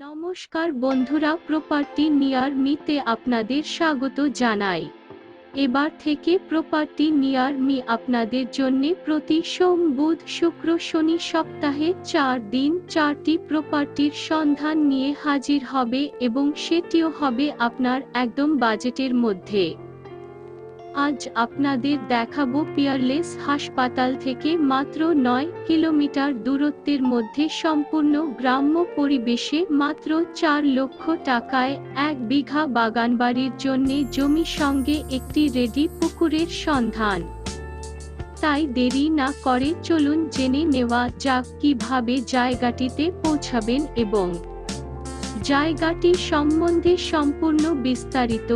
নমস্কার বন্ধুরা property near মিতে আপনাদের স্বাগত জানাই। এবার থেকে প্রপার্টি নিয়ার মি আপনাদের জন্য প্রতি সোম, বুধ, শুক্র, শনি সপ্তাহে চার দিন চারটি প্রপার্টির সন্ধান নিয়ে হাজির হবে এবং সেটিও হবে আপনার একদম বাজেটের মধ্যে। আজ আপনাদের দেখাবো পিয়ারলেস হাসপাতাল থেকে মাত্র নয় কিলোমিটার দূরত্বের মধ্যে সম্পূর্ণ গ্রাম্য পরিবেশে মাত্র চার লক্ষ টাকায় এক বিঘা বাগানবাড়ির জন্য জমি সঙ্গে একটি রেডি পুকুরের সন্ধান। তাই দেরি না করে চলুন জেনে নেওয়া যাক কীভাবে জায়গাটিতে পৌঁছাবেন এবং জায়গাটি সম্বন্ধে সম্পূর্ণ বিস্তারিত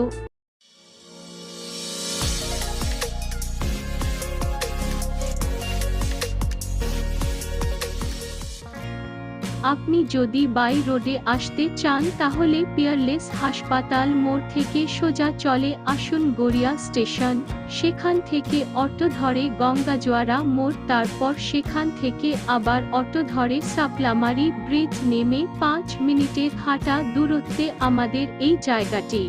আপনি যদি বাই রোডে আসতে চান তাহলে পিয়ারলেস হাসপাতাল মোড় থেকে সোজা চলে আসুন গড়িয়া স্টেশন। সেখান থেকে অটো ধরে গঙ্গাজোয়ারা মোড়, তারপর সেখান থেকে আবার অটো ধরে সাপলামারি ব্রিজ নেমে পাঁচ মিনিটের হাঁটা দূরত্বে আমাদের এই জায়গাটি।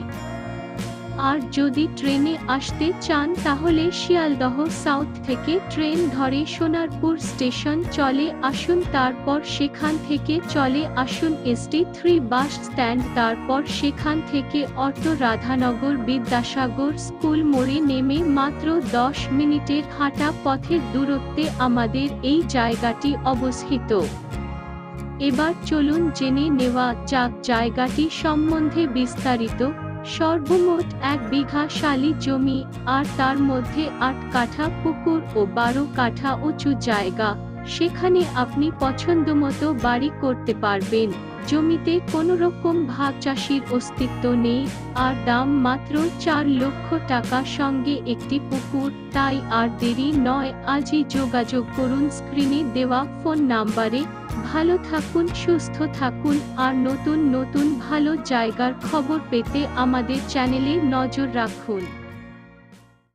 আর যদি ট্রেনে আসতে চান তাহলে শিয়ালদহ সাউথ থেকে ট্রেন ধরে সোনারপুর স্টেশন চলে আসুন, তারপর সেখান থেকে চলে আসুন এসটি থ্রি বাস স্ট্যান্ড, তারপর সেখান থেকে অটো রাধানগর বিদ্যাসাগর স্কুল মোড়ে নেমে মাত্র দশ মিনিটের হাঁটা পথের দূরত্বে আমাদের এই জায়গাটি অবস্থিত। এবার চলুন জেনে নেওয়া যাক জায়গাটি সম্বন্ধে বিস্তারিত। সর্বমোট এক বিঘা শালি জমি, আর তার মধ্যে আট কাঠা পুকুর ও বারো কাঠা উঁচু জায়গা। সেখানে আপনি পছন্দমতো বাড়ি করতে পারবেন। জমিতে কোনো রকম ভাগ চাষির অস্তিত্ব নেই, আর দাম মাত্র চার লক্ষ টাকা সঙ্গে একটি পুকুর, তাই আর দেরি নয়, আজই যোগাযোগ করুন স্ক্রিনে দেওয়া ফোন নাম্বারে। ভালো থাকুন, সুস্থ থাকুন, আর নতুন নতুন ভালো জায়গার খবর পেতে আমাদের চ্যানেলে নজর রাখুন।